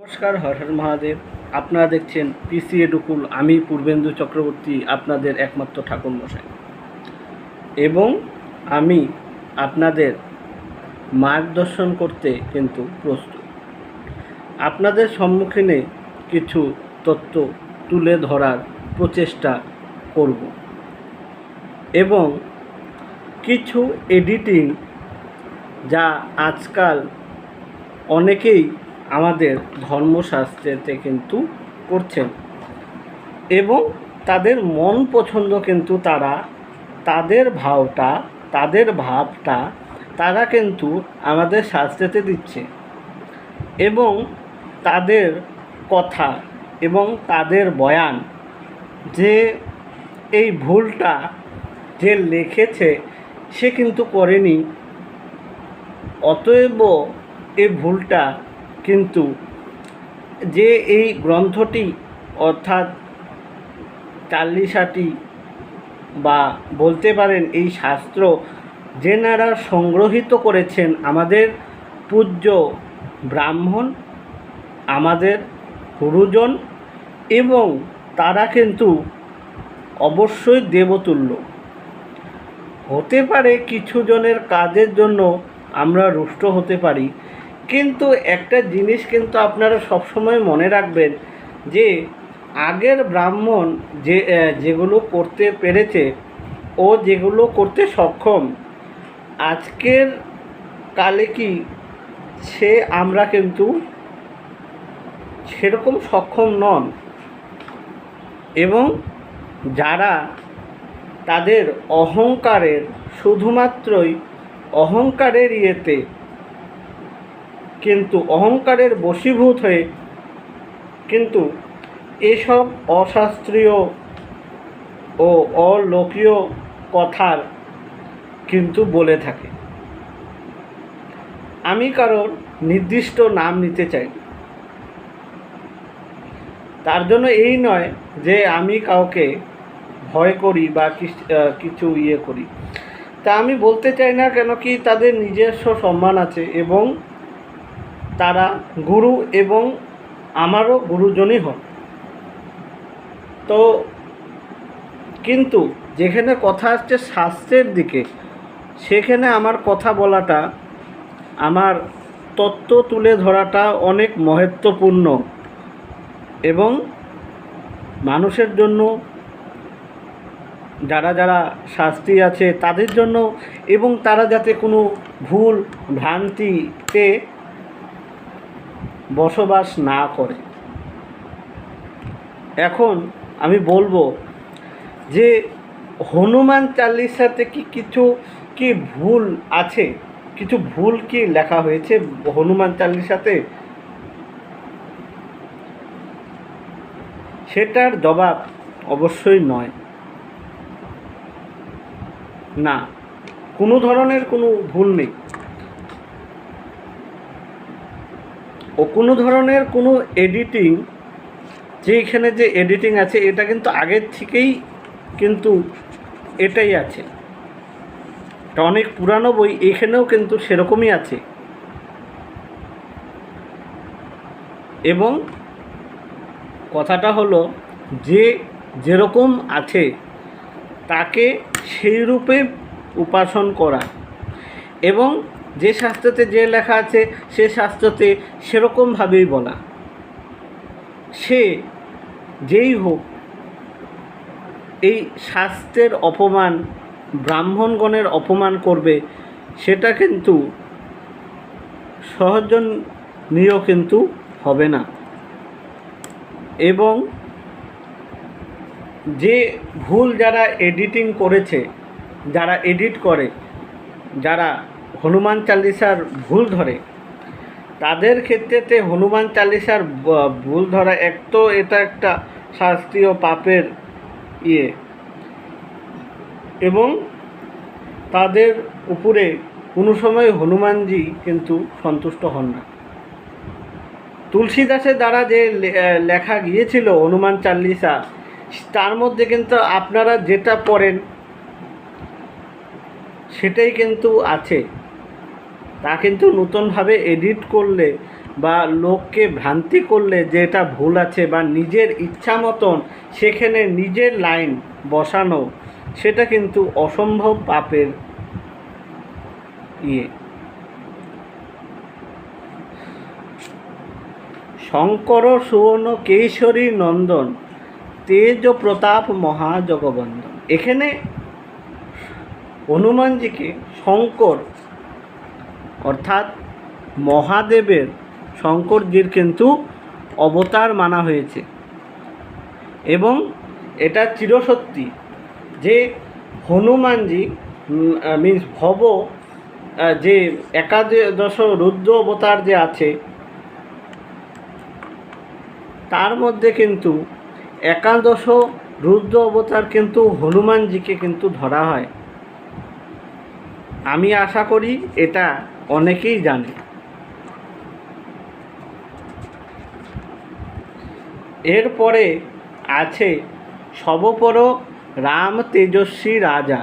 নমস্কার, হর হর মহাদেব। আপনারা দেখছেন পিসি এডুকুল আমি পূর্বেন্দু চক্রবর্তী, আপনাদের একমাত্র ঠাকুর মশাই এবং আমি আপনাদের মার্গদর্শন করতে কিন্তু প্রস্তুত। আপনাদের সম্মুখীনে কিছু তত্ত্ব তুলে ধরার প্রচেষ্টা করব। এবং কিছু এডিটিং যা আজকাল অনেকেই আমাদের ধর্মশাস্ত্রেতে কিন্তু করছেন এবং তাদের মন পছন্দ কিন্তু তারা, তাদের ভাবটা তাদের ভাবটা তারা কিন্তু আমাদের শাস্ত্রেতে দিচ্ছে এবং তাদের কথা এবং তাদের বয়ান যে এই ভুলটা যে লিখেছে সে কিন্তু করেনি। অতএব এই ভুলটা কিন্তু যে এই গ্রন্থটি অর্থাৎ চাল্লিশাটি বা বলতে পারেন এই শাস্ত্র যেনারা সংগ্রহিত করেছেন আমাদের পূজ্য ব্রাহ্মণ, আমাদের গুরুজন এবং তারা কিন্তু অবশ্যই দেবতুল্য। হতে পারে কিছু জনের কাজের জন্য আমরা রুষ্ট হতে পারি কিন্তু একটা জিনিস কিন্তু আপনারা সবসময় মনে রাখবেন যে আগের ব্রাহ্মণ যে যেগুলো করতে পেরেছে, ও যেগুলো করতে সক্ষম, আজকের কালে কি সে আমরা কিন্তু সেরকম সক্ষম নন। এবং যারা তাদের অহংকারের, শুধুমাত্রই অহংকারের ইয়েতে কিন্তু অহংকারের বশীভূত হয়ে কিন্তু এসব অশাস্ত্রীয় ও অলোকীয় কথার কিন্তু বলে থাকে। আমি কারোর নির্দিষ্ট নাম নিতে চাই। তার জন্য এই নয় যে আমি কাউকে ভয় করি বা কিছু ইয়ে করি। তা আমি বলতে চাই না কেন কি তাদের নিজস্ব সম্মান আছে এবং তারা গুরু এবং আমারও গুরুজনই হন। তো কিন্তু যেখানে কথা আসছে স্বাস্থ্যের দিকে, সেখানে আমার কথা বলাটা, আমার তত্ত্ব তুলে ধরাটা অনেক মহত্বপূর্ণ এবং মানুষের জন্য, যারা যারা শাস্তি আছে তাদের জন্য এবং তারা যাতে কোনো ভুল, ভ্রান্তিতে বসবাস না করে। এখন আমি বলব যে হনুমান চালিসাতে কি কিছু, কি ভুল আছে? কিছু ভুল কি লেখা হয়েছে হনুমান চালিসাতে? সেটার জবাব অবশ্যই নয়। না, কোনো ধরনের কোনো ভুল নেই। ও কোনো ধরনের কোনো এডিটিং যে এখানে যে এডিটিং আছে, এটা কিন্তু আগের থেকেই কিন্তু এটাই আছে। এটা অনেক পুরানো বই, এখানেও কিন্তু সেরকমই আছে। এবং কথাটা হলো, যে যেরকম আছে, তাকে সেই রূপে উপাসন করা। এবং যে শাস্ত্রতে যে লেখা আছে, সে শাস্ত্রতে সেরকমভাবেই বলা। সে যেই হোক, এই শাস্ত্রের অপমান, ব্রাহ্মণগণের অপমান করবে, সেটা কিন্তু সহজনীয় কিন্তু হবে না। এবং যে ভুল যারা এডিটিং করেছে, যারা এডিট করে, যারা হনুমান চালিসার ভুল ধরে। তাদের ক্ষেত্রেতে হনুমান চালিসার ভুল ধরা এক তো এটা একটা শাস্ত্রীয় পাপের ইয়ে। এবং তাদের উপরে কোনো সময় হনুমানজি কিন্তু সন্তুষ্ট হন না। তুলসীদাসের দ্বারা যে লেখা গিয়েছিল হনুমান চাল্লিশা তার মধ্যে কিন্তু আপনারা যেটা পড়েন, সেটাই কিন্তু আছে। তা কিন্তু নতুনভাবে এডিট করলে বা লোককে ভ্রান্তি করলে যে এটা ভুল আছে বা নিজের ইচ্ছা মতন সেখানে নিজের লাইন বসানো, সেটা কিন্তু অসম্ভব পাপের ইয়ে। শঙ্কর, সুবর্ণ, কেশরী, নন্দন, তেজ, প্রতাপ মহাজগবন্দন এখানে হনুমানজিকে শঙ্কর অর্থাৎ মহাদেবের শঙ্করজির কিন্তু অবতার মানা হয়েছে। এবং এটা চিরসত্যি যে হনুমানজি মিন্স ভব যে একাদশ রুদ্র অবতার যে আছে, তার মধ্যে কিন্তু একাদশ রুদ্র অবতার কিন্তু হনুমানজিকে কিন্তু ধরা হয়। আমি আশা করি এটা অনেকেই জানে। এরপরে আছে সবপর রাম তেজস্বী রাজা।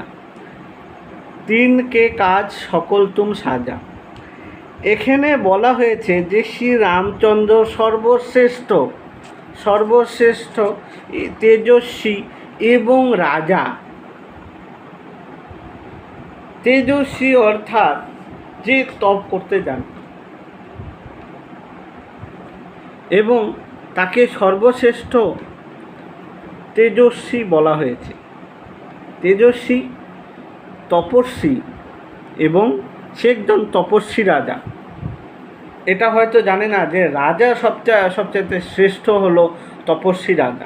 তিনকে কাজ সকল তুম সাজা। এখানে বলা হয়েছে যে শ্রী রামচন্দ্র সর্বশ্রেষ্ঠ সর্বশ্রেষ্ঠ তেজস্বী এবং রাজা। তেজস্বী অর্থাৎ যে তপ করতে যান। এবং তাকে সর্বশ্রেষ্ঠ তেজস্বী বলা হয়েছে। তেজস্বী, তপস্বী এবং সে একজন তপস্বী রাজা। এটা হয়তো জানে না যে রাজা সবচেয়ে সবচেয়ে শ্রেষ্ঠ হলো তপস্বী রাজা।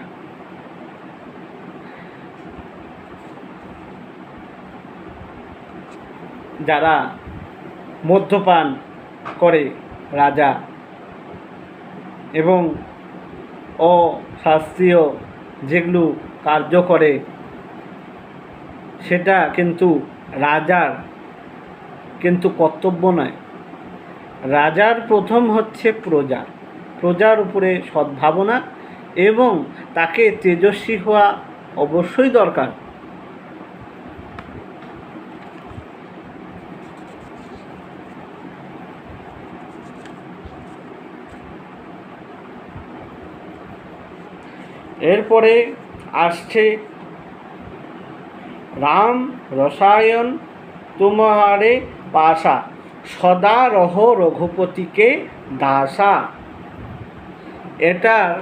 যারা মদ্যপান করে রাজা এবং অশাস্ত্রীয় যেগুলো কার্য করে, সেটা কিন্তু রাজার কিন্তু কর্তব্য নয়। রাজার প্রথম হচ্ছে প্রজা। প্রজার উপরে সদ্ভাবনা এবং তাকে তেজস্বী হওয়া অবশ্যই দরকার। এরপরে আসছে রাম রসায়ন তুমহারে পাশা সদা রহ রঘুপতিকে দাসা। এটার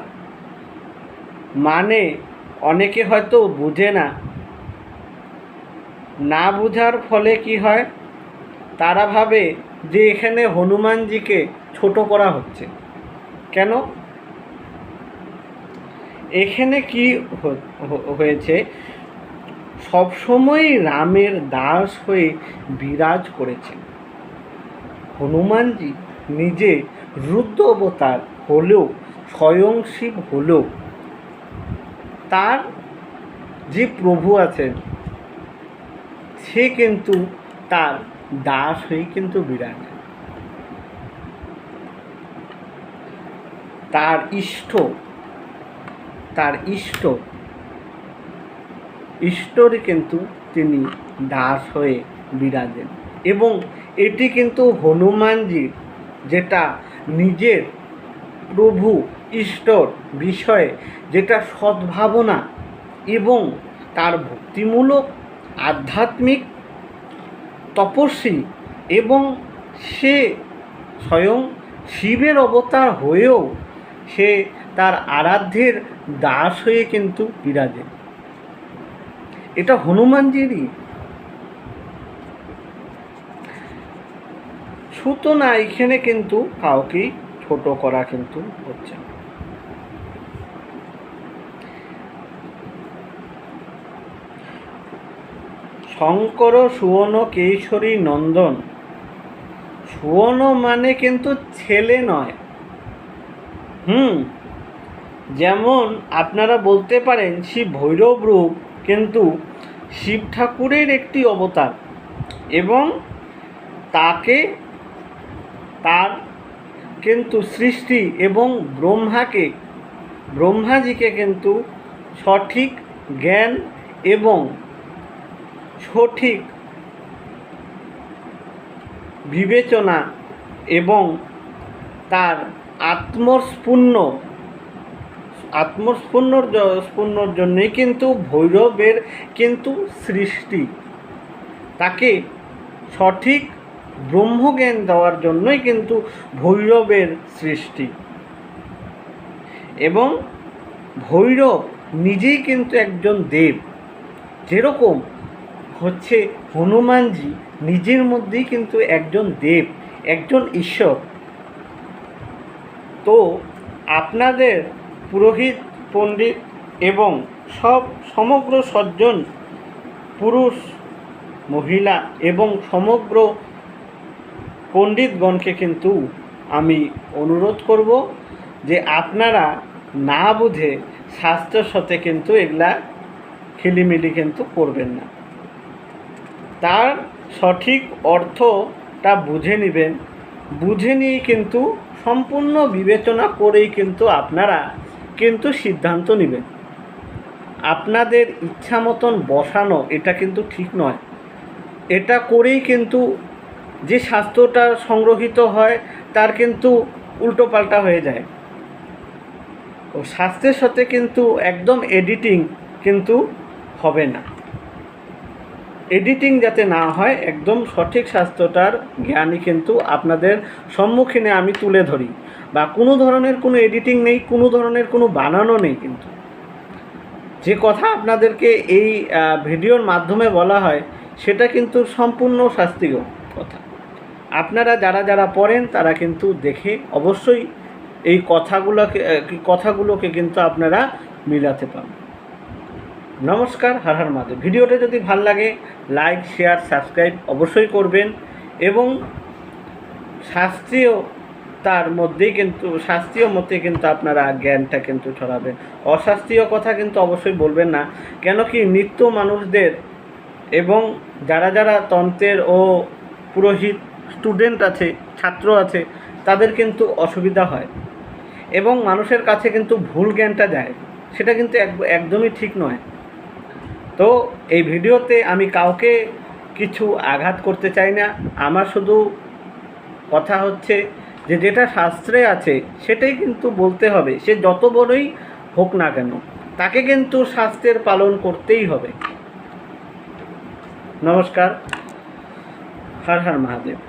মানে অনেকে হয়তো বুঝে না। না বুঝার ফলে কি হয়? তারা ভাবে যে এখানে হনুমানজিকে ছোট করা হচ্ছে। কেন? এখানে কি হয়েছে? সবসময় রামের দাস হয়ে বিরাজ করেছেন। হনুমানজি নিজে রুদ্র অবতার হলেও, স্বয়ং শিব হলেও, তার যে প্রভু আছেন, সে কিন্তু তার দাস হয়ে কিন্তু বিরাজ। তার ইষ্ট তার ইষ্ট। ইষ্টরই কিন্তু তিনি দাস হয়ে বিরাজেন এবং এটি কিন্তু হনুমানজির যেটা নিজের প্রভু ঈশ্বর বিষয়ে যেটা সদ্ভাবনা এবং তার ভক্তিমূলক, আধ্যাত্মিক, তপস্বী এবং সে স্বয়ং শিবের অবতার হয়েও সে তার আরাধ্যের দাস হয়ে কিন্তু বিরাজে এটা হনুমানজিরই। সুতরাং এখানে কিন্তু কাউকেই ছোট করা কিন্তু হচ্ছে না। শঙ্কর, সুবর্ণ, কেশরী, নন্দন। সুবর্ণ মানে কিন্তু ছেলে নয়। হুম? যেমন আপনারা বলতে পারেন শিব ভৈরব রূপ কিন্তু শিব ঠাকুরের একটি অবতার এবং তাকে, তার কিন্তু সৃষ্টি এবং ব্রহ্মাকে, ব্রহ্মাজিকে কিন্তু সঠিক জ্ঞান এবং সঠিক বিবেচনা এবং তার আত্মস্পূর্ণ আত্মস্পূর্ণর জ- স্পূর্ণর জন্যই কিন্তু ভৈরবের কিন্তু সৃষ্টি। তাকে সঠিক ব্রহ্মজ্ঞান দেওয়ার জন্যই কিন্তু ভৈরবের সৃষ্টি। এবং ভৈরব নিজেই কিন্তু একজন দেব। যেরকম হচ্ছে হনুমানজি নিজের মধ্যেই কিন্তু একজন দেব, একজন ঈশ্বর। তো আপনাদের পুরোহিত, পণ্ডিত এবং সব সমগ্র সজ্জন, পুরুষ, মহিলা এবং সমগ্র পণ্ডিতগণকে কিন্তু আমি অনুরোধ করব যে আপনারা না বুঝে স্বাস্থ্যের সাথে কিন্তু এগুলা খিলিমিলি কিন্তু করবেন না। তার সঠিক অর্থটা বুঝে নেবেন, বুঝে নিয়ে কিন্তু সম্পূর্ণ বিবেচনা করেই কিন্তু আপনারা কিন্তু সিদ্ধান্ত নেবেন আপনাদের ইচ্ছা মতন বসানো এটা কিন্তু ঠিক নয়। এটা করেই কিন্তু যে স্বাস্থ্যটা সংগ্রহিত হয়, তার কিন্তু উল্টোপাল্টা হয়ে যায়। ও স্বাস্থ্যের সাথে কিন্তু একদম এডিটিং কিন্তু হবে না। এডিটিং যাতে না হয়, একদম সঠিক স্বাস্থ্যটার জ্ঞানই কিন্তু আপনাদের সম্মুখীনে আমি তুলে ধরি। বা কোনো ধরনের কোনো এডিটিং নেই, কোনো ধরনের কোনো বানানো নেই কিন্তু। যে কথা আপনাদেরকে এই ভিডিওর মাধ্যমে বলা হয়, সেটা কিন্তু সম্পূর্ণ শাস্ত্রীয় কথা। আপনারা যারা যারা পড়েন, তারা কিন্তু দেখে অবশ্যই এই কথাগুলোকে কথাগুলোকে কিন্তু আপনারা মিলাতে পারবেন। নমস্কার, হার হার মাধব। ভিডিওটা যদি ভালো লাগে, লাইক, শেয়ার, সাবস্ক্রাইব অবশ্যই করবেন এবং শাস্ত্রীয় তার মধ্যেই কিন্তু, শাস্ত্রীয় মতে কিন্তু আপনারা জ্ঞানটা কিন্তু ছড়াবেন। অশাস্ত্রীয় কথা কিন্তু অবশ্যই বলবেন না। কেন কি নিত্য মানুষদের এবং যারা যারা তন্ত্রের ও পুরোহিত স্টুডেন্ট আছে, ছাত্র আছে, তাদের কিন্তু অসুবিধা হয়। এবং মানুষের কাছে কিন্তু ভুল জ্ঞানটা যায়। সেটা কিন্তু এক- একদমই ঠিক নয়। তো এই ভিডিওতে আমি কাউকে কিছু আঘাত করতে চাই না। আমার শুধু কথা হচ্ছে যে যেটা শাস্ত্রে আছে, সেটাই কিন্তু বলতে হবে। সে যত বড়ই হোক না কেন, তাকে কিন্তু শাস্ত্রের পালন করতেই হবে। নমস্কার। হর হর মহাদেব।